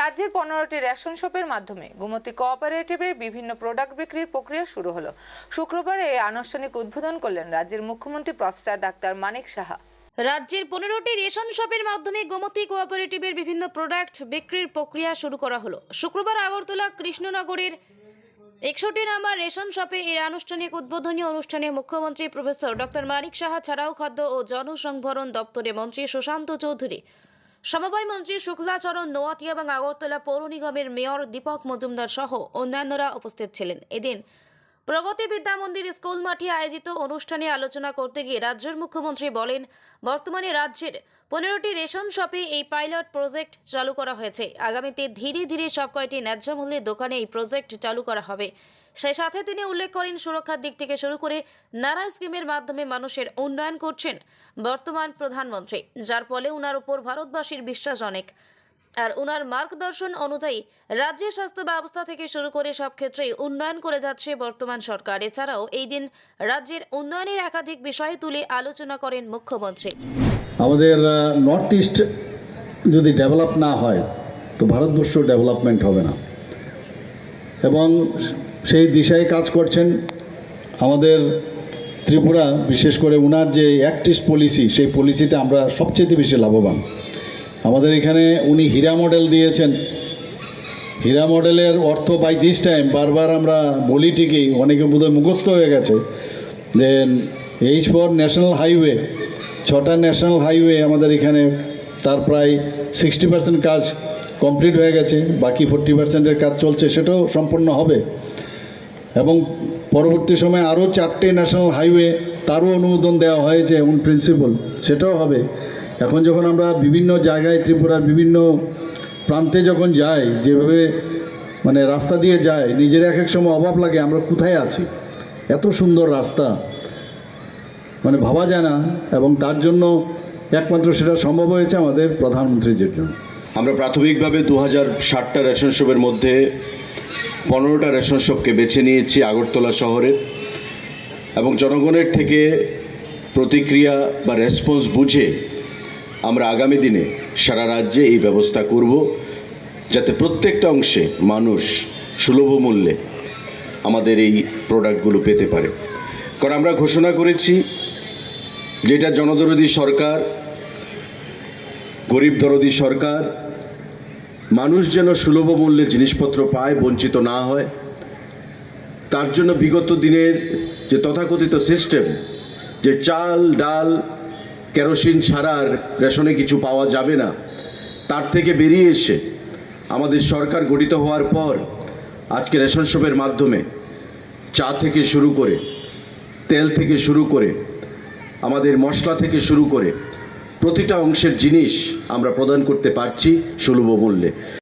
রাজ্যের পনেরোটি রেশন শপের মাধ্যমে গোমতী কোঅপারেটিভের বিভিন্ন প্রোডাক্ট বিক্রির প্রক্রিয়া শুরু হলো। শুক্রবার এই আনুষ্ঠানিক উদ্বোধন করলেন রাজ্যের মুখ্যমন্ত্রী প্রফেসর ডাক্তার মানিক সাহা। রাজ্যের পনেরোটি রেশন শপের মাধ্যমে গোমতী কোঅপারেটিভের বিভিন্ন প্রোডাক্ট বিক্রির প্রক্রিয়া শুরু করা হলো। শুক্রবার আগরতলা কৃষ্ণনগরের একষট্টি নাম্বার রেশন শপে এর আনুষ্ঠানিক উদ্বোধনী অনুষ্ঠানে মুখ্যমন্ত্রী প্রফেসর ডক্টর মানিক সাহা ছাড়াও খাদ্য ও জনসংভরণ দপ্তরে মন্ত্রী সুশান্ত চৌধুরী সমবায় মন্ত্রী শুক্লাচরণ নোয়াতি এবং আগরতলা পৌর নিগমের মেয়র দীপক মজুমদার সহ অন্যান্যরা উপস্থিত ছিলেন। এদিন প্রগতি বিদ্যা মন্দির স্কুল মাঠে আয়োজিত অনুষ্ঠানে আলোচনা করতে গিয়ে রাজ্যের মুখ্যমন্ত্রী বলেন, বর্তমানে রাজ্যের পনেরোটি রেশন শপে এই পাইলট প্রজেক্ট চালু করা হয়েছে। আগামীতে ধীরে ধীরে সব কয়টি ন্যায্য মূল্যে দোকানে এই প্রজেক্ট চালু করা হবে। সেই সাথে তিনি উল্লেখ করেন, সুরক্ষার দিক থেকে শুরু করে নানা স্কিমের মাধ্যমে মানুষের উন্নয়ন করছেন বর্তমান প্রধানমন্ত্রী, যার ফলে উনার উপর ভারতবাসীর বিশ্বাস অনেক। আর উনার মার্গদর্শন অনুযায়ী রাজ্যের স্বাস্থ্য ব্যবস্থা থেকে শুরু করে সব ক্ষেত্রেই উন্নয়ন করে যাচ্ছে বর্তমান সরকার। এছাড়াও এই দিন রাজ্যের উন্নয়নের একাধিক বিষয় তুলে আলোচনা করেন মুখ্যমন্ত্রী। আমাদের নর্থ ইস্ট যদি ডেভেলপ না হয়, তো ভারতবর্ষ ডেভেলপমেন্ট হবে না। এবং সেই দিশায় কাজ করছেন আমাদের ত্রিপুরা, বিশেষ করে ওনার যে অ্যাক্টিস্ট পলিসি, সেই পলিসিতে আমরা সবচেয়ে বেশি লাভবান। আমাদের এখানে উনি হীরা মডেল দিয়েছেন। হীরা মডেলের অর্থ বাই দিস টাইম বারবার আমরা বলি ঠিকই, অনেকে বোধহয় মুখস্থ হয়ে গেছে যে এইচ ফর ন্যাশনাল হাইওয়ে ছটা ন্যাশনাল হাইওয়ে আমাদের এখানে তার প্রায় সিক্সটি পার্সেন্ট কাজ কমপ্লিট হয়ে গেছে, বাকি ফোরটি পার্সেন্টের কাজ চলছে, সেটাও সম্পূর্ণ হবে। এবং পরবর্তী সময়ে আরও চারটে ন্যাশনাল হাইওয়ে তারও অনুমোদন দেওয়া হয়েছে এমন প্রিন্সিপাল সেটাও হবে। এখন যখন আমরা বিভিন্ন জায়গায় ত্রিপুরার বিভিন্ন প্রান্তে যখন যাই, যেভাবে মানে রাস্তা দিয়ে যায় নিজের এক এক সময় অভাব লাগে, আমরা কোথায় আছি? এত সুন্দর রাস্তা। মানে ভাবা যায় না, এবং তার জন্য একমাত্র সেটা সম্ভব হয়েছে আমাদের প্রধানমন্ত্রীর জন্য। আমরা প্রাথমিকভাবে দু হাজার ষাটটা রেশন শপের মধ্যে পনেরোটা রেশন শপকে বেছে নিয়েছি আগরতলা শহরে এবং জনগণের থেকে প্রতিক্রিয়া বা রেসপন্স বুঝে আমরা আগামী দিনে সারা রাজ্যে এই ব্যবস্থা করব, যাতে প্রত্যেকটা অংশে মানুষ সুলভ মূল্যে আমাদের এই প্রোডাক্টগুলো পেতে পারে। কারণ আমরা ঘোষণা করেছি যেটা জনদরদী সরকার, গরিব দরদি সরকার, মানুষ যেন সুলভ মূল্যে জিনিসপত্র পায়, বঞ্চিত না হয়, তার জন্য বিগত দিনের যে তথাকথিত সিস্টেম যে চাল, ডাল, কেরোসিন ছাড়া আর রেশনে কিছু পাওয়া যাবে না, তার থেকে বেরিয়ে এসে আমাদের সরকার গঠিত হওয়ার পর, আজকে রেশন শপের মাধ্যমে চা থেকে শুরু করে, তেল থেকে শুরু করে আমাদের মশলা থেকে শুরু করে প্রতিটা অংশের জিনিস আমরা প্রদান করতে পারছি সুলভ মূল্যে।